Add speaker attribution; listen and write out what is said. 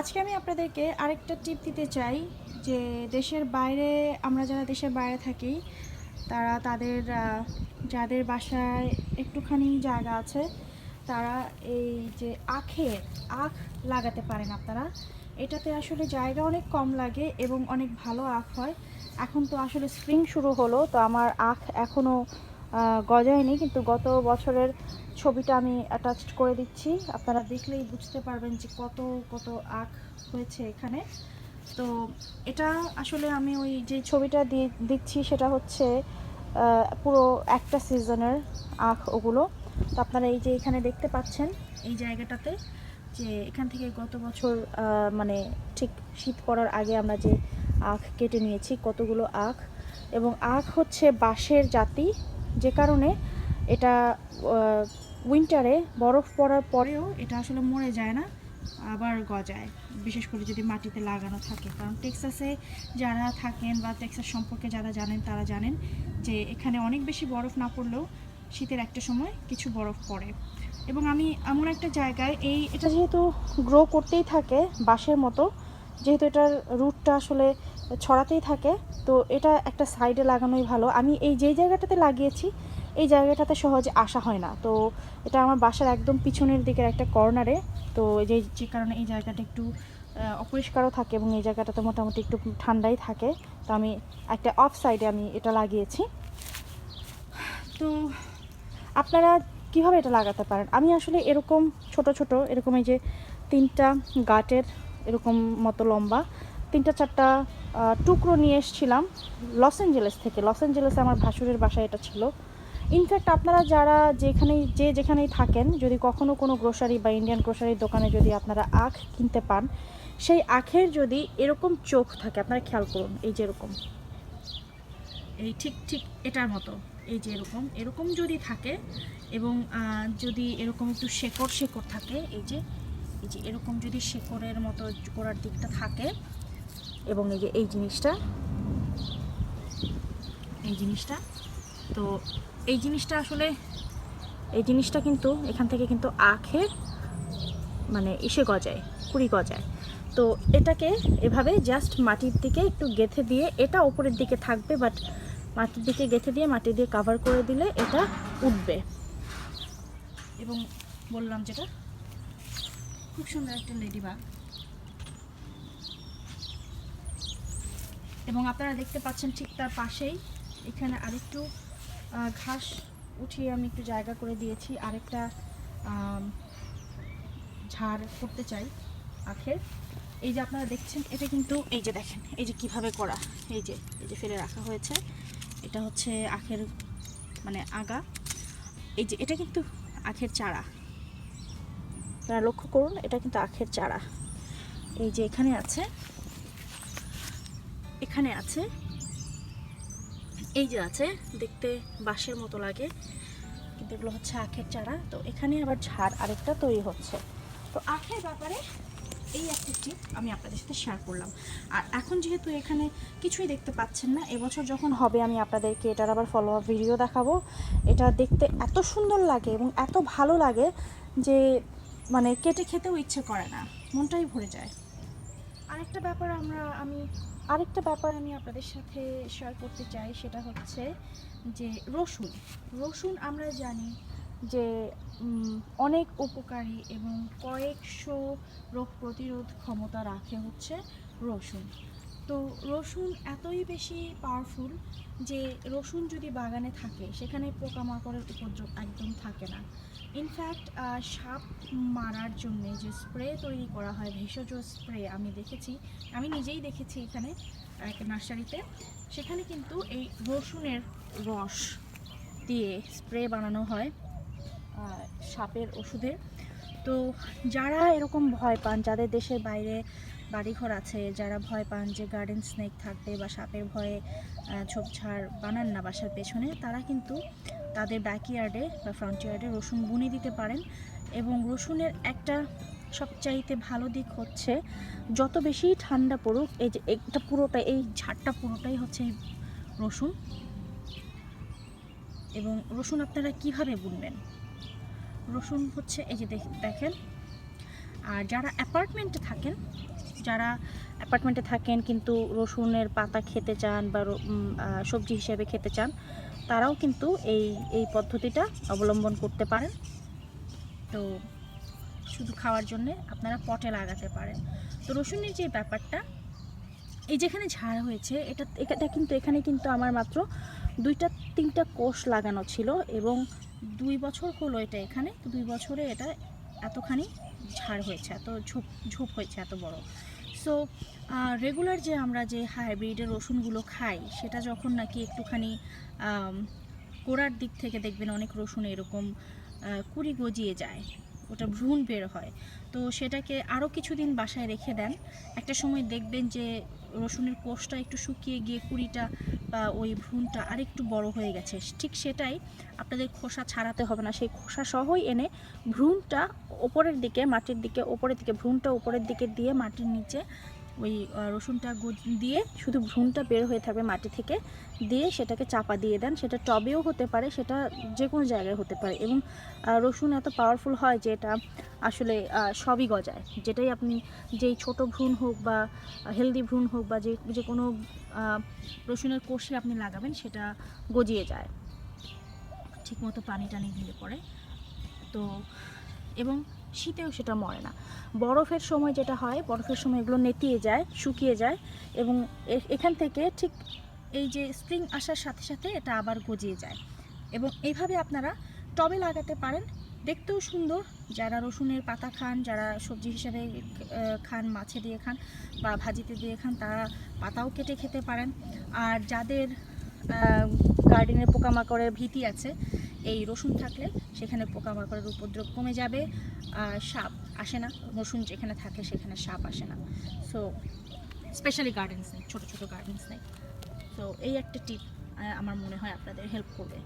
Speaker 1: আজকে আমি আপনাদেরকে আরেকটা টিপ দিতে চাই যে দেশের বাইরে, আমরা যারা দেশের বাইরে থাকি, তারা তাদের যাদের বাসায় একটুখানি জায়গা আছে, তারা এই যে আখের আখ লাগাতে পারেন আপনারা। এটাতে আসলে জায়গা অনেক কম লাগে এবং অনেক ভালো আখ হয়। এখন তো আসলে স্প্রিং শুরু হলো, তো আমার আখ এখনও গজায়নি, কিন্তু গত বছরের ছবিটা আমি অ্যাটাচড করে দিচ্ছি। আপনারা দেখলেই বুঝতে পারবেন যে কত কত আখ হয়েছে এখানে। তো এটা আসলে আমি ওই যে ছবিটা দিচ্ছি, সেটা হচ্ছে পুরো একটা সিজনের আখ ওগুলো। তো আপনারা এই যে এখানে দেখতে পাচ্ছেন এই জায়গাটাতে যে এখান থেকে গত বছর মানে ঠিক শীত পড়ার আগে আমরা যে আখ কেটে নিয়েছি কতগুলো আখ এবং আখ হচ্ছে বাঁশের জাতি যে কারণে এটা উইন্টারে বরফ পড়ার পরেও এটা আসলে মরে যায় না, আবার গজায়। বিশেষ করে যদি মাটিতে লাগানো থাকে। কারণ টেক্সাসে যারা থাকেন বা টেক্সাস সম্পর্কে যারা জানেন, তারা জানেন যে এখানে অনেক বেশি বরফ না পড়লেও শীতের একটা সময় কিছু বরফ পড়ে। এবং আমি এমন একটা জায়গায় এই, এটা যেহেতু গ্রো করতেই থাকে বাঁশের মতো যেহেতু এটার রুটটা আসলে ছড়াতেই থাকে, তো এটা একটা সাইডে লাগানোই ভালো। আমি এই যেই জায়গাটাতে লাগিয়েছি, এই জায়গাটাতে সহজে আসা হয় না। তো এটা আমার বাসার একদম পিছনের দিকের একটা কর্নারে তো যে যে কারণে এই জায়গাটা একটু অপরিষ্কারও থাকে এবং এই জায়গাটাতে মোটামুটি একটু ঠান্ডাই থাকে। তো আমি একটা অফ সাইডে আমি এটা লাগিয়েছি। তো আপনারা কীভাবে এটা লাগাতে পারেন? আমি আসলে এরকম ছোট ছোট, এরকম এই যে তিনটা গাটের এরকম মতো লম্বা। তিনটা, চারটা টুকরো নিয়ে এসেছিলাম লস অ্যাঞ্জেলেস থেকে। লস অ্যাঞ্জেলেসে আমার ভাসুরের বাসায় এটা ছিল। ইনফ্যাক্ট আপনারা যারা যেখানেই যে যেখানেই থাকেন, যদি কখনো কোনো গ্রোসারি বা ইন্ডিয়ান গ্রোসারির দোকানে যদি আপনারা আখ কিনতে পান, সেই আখের যদি এরকম চোখ থাকে, আপনারা খেয়াল করুন, এই যে এরকম। এই ঠিক ঠিক এটার মতো, এই যে এরকম। এরকম যদি থাকে এবং যদি এরকম একটু শেকড় শেকড় থাকে, এই যে এই যে এরকম যদি শেকড়ের মতো গোড়ার দিকটা থাকে এবং এই যে এই জিনিসটা এই জিনিসটা, তো এই জিনিসটা আসলে, এই জিনিসটা কিন্তু এখান থেকে কিন্তু আখের মানে ইসে গজায়, কুড়ি গজায়। তো এটাকে এভাবে জাস্ট মাটির দিকে একটু গেথে দিয়ে, এটা ওপরের দিকে থাকবে বাট মাটির দিকে গেথে দিয়ে, মাটি দিয়ে কাভার করে দিলে এটা উঠবে। এবং বললাম যেটা খুব সুন্দর একটা লেডি বাগ এবং আপনারা দেখতে পাচ্ছেন ঠিক তার পাশেই। এখানে আরেকটু ঘাস উঠিয়ে আমি একটু জায়গা করে দিয়েছি। আরেকটা ঝাড় করতে চাই আখের। এই যে আপনারা দেখছেন, এটা কিন্তু এই যে দেখেন, এই যে কীভাবে করা, এই যে এই যে ফেলে রাখা হয়েছে। এটা হচ্ছে আখের মানে আগা। এই যে, এটা কিন্তু আখের চারা। আপনারা লক্ষ্য করুন, এটা কিন্তু আখের চারা। এই যে এখানে আছে এখানে আছে, এই যে আছে, দেখতে বাঁশের মতো লাগে, কিন্তু এগুলো হচ্ছে আখের চারা। তো এখানে আবার ঝাড় আরেকটা তৈরি হচ্ছে। তো আখের ব্যাপারে এই একটা টিপ আমি আপনাদের সাথে শেয়ার করলাম। আর এখন যেহেতু এখানে কিছুই দেখতে পাচ্ছেন না, এবছর যখন হবে আমি আপনাদেরকে এটার আবার ফলো আপ ভিডিও দেখাবো। এটা দেখতে এত সুন্দর লাগে এবং এত ভালো লাগে যে মানে কেটে খেতেও ইচ্ছে করে না। মনটাই ভরে যায়। আরেকটা ব্যাপার আমরা, আমি, আরেকটা ব্যাপার আমি আপনাদের সাথে শেয়ার করতে চাই, সেটা হচ্ছে যে রসুন। রসুন আমরা জানি যে অনেক উপকারী এবং কয়েকশো রোগ প্রতিরোধ ক্ষমতা রাখে হচ্ছে রসুন। তো রসুন এতই বেশি পাওয়ারফুল যে রসুন যদি বাগানে থাকে, সেখানে পোকামাকড়ের উপদ্রব একদম থাকে না। ইনফ্যাক্ট সাপ মারার জন্য যে স্প্রে তৈরি করা হয়, ভেষজ স্প্রে আমি দেখেছি, আমি নিজেই দেখেছি এখানে এক নার্সারিতে। সেখানে কিন্তু এই রসুনের রস দিয়ে স্প্রে বানানো হয় সাপের ওষুধের তো যারা এরকম ভয় পান, যাদের দেশের বাইরে বাড়িঘর আছে, যারা ভয় পান যে গার্ডেন স্নেক থাকবে বা সাপের ভয়ে ঝোপঝাড় বানান না বাসার পেছনে, তারা কিন্তু তাদের ব্যাকইয়ার্ডে বা ফ্রন্ট ইয়ার্ডে রসুন বুনে দিতে পারেন। এবং রসুনের একটা সবচাইতে ভালো দিক হচ্ছে, যত বেশি ঠান্ডা পড়ুক, এই যে এটা পুরোটা এই ঝাড়টা পুরোটাই হচ্ছে এই রসুন। এবং রসুন আপনারা কীভাবে বুনবেন? রসুন হচ্ছে এই যে দেখ- দেখেন। আর যারা অ্যাপার্টমেন্টে থাকেন
Speaker 2: যারা অ্যাপার্টমেন্টে থাকেন কিন্তু রসুনের পাতা খেতে চান বা সবজি হিসেবে খেতে চান, তারাও কিন্তু এই এই পদ্ধতিটা অবলম্বন করতে পারেন। তো শুধু খাওয়ার জন্যে আপনারা পটে লাগাতে পারেন। তো রসুনের যে ব্যাপারটা, এই যেখানে ঝাড় হয়েছে, এটা এটা কিন্তু এখানে কিন্তু আমার মাত্র দুইটা, তিনটা কোষ লাগানো ছিল এবং দুই বছর হলো এটা এখানে, দুই বছরে এটা এতখানি ঝাড় হয়েছে, এত ঝোপ ঝোপ হয়েছে, এত বড়। সো রেগুলার যে আমরা যে হাইব্রিডের রসুনগুলো খাই, সেটা যখন নাকি একটুখানি কোড়ার দিক থেকে দেখবেন অনেক রসুন এরকম কুড়ি গজিয়ে যায়। ওটা ভ্রূণ বের হয়। তো সেটাকে আরও কিছুদিন বাসায় রেখে দেন। একটা সময় দেখবেন যে রসুনের কোষটা একটু শুকিয়ে গিয়ে কুড়িটা বা ওই ভ্রূণটা আরেকটু বড় হয়ে গেছে। ঠিক সেটাই আপনাদের খোসা ছাড়াতে হবে না। সেই খোসা সহই এনে ভ্রূণটা ওপরের দিকে, মাটির দিকে, ওপরের দিকে, ভ্রূণটা উপরের দিকে দিয়ে মাটির নিচে ওই রসুনটা দিয়ে শুধু ভ্রূণটা বের হয়ে থাকবে মাটি থেকে, দিয়ে সেটাকে চাপা দিয়ে দেন। সেটা টবেও হতে পারে, সেটা যে কোনো জায়গায় হতে পারে। এবং রসুন এত পাওয়ারফুল হয় যে এটা আসলে সবই গজায়। যেটাই আপনি যেই ছোট ভ্রূণ হোক বা হেলদি ভ্রূণ হোক বা যে যে কোনো রসুনের কোষে আপনি লাগাবেন, সেটা গজিয়ে যায়। ঠিকমতো পানি টানি দিলে পরে। তো, এবং শীতেও সেটা মরে না। বরফের সময় যেটা হয়, বরফের সময় এগুলো নেতিয়ে যায়, শুকিয়ে যায় এবং এখান থেকে ঠিক এই যে স্প্রিং আসার সাথে সাথে এটা আবার গজিয়ে যায়। এবং এইভাবে আপনারা টবে লাগাতে পারেন। দেখতেও সুন্দর। যারা রসুনের পাতা খান, যারা সবজি হিসাবে খান, মাছে দিয়ে খান বা ভাজিতে দিয়ে খান, তারা পাতাও কেটে খেতে পারেন। আর যাদের গার্ডেনের পোকামাকড়ের ভীতি আছে এই রসুন থাকলে সেখানে পোকামাকড়ের উপদ্রব কমে যাবে, আর সাপ আসে না। রসুন যেখানে থাকে সেখানে সাপ আসে না। সো স্পেশালি গার্ডেন্স নেই, ছোটো ছোটো গার্ডেন্স নেই। তো এই একটা টিপ আমার মনে হয় আপনাদের হেল্প করবে।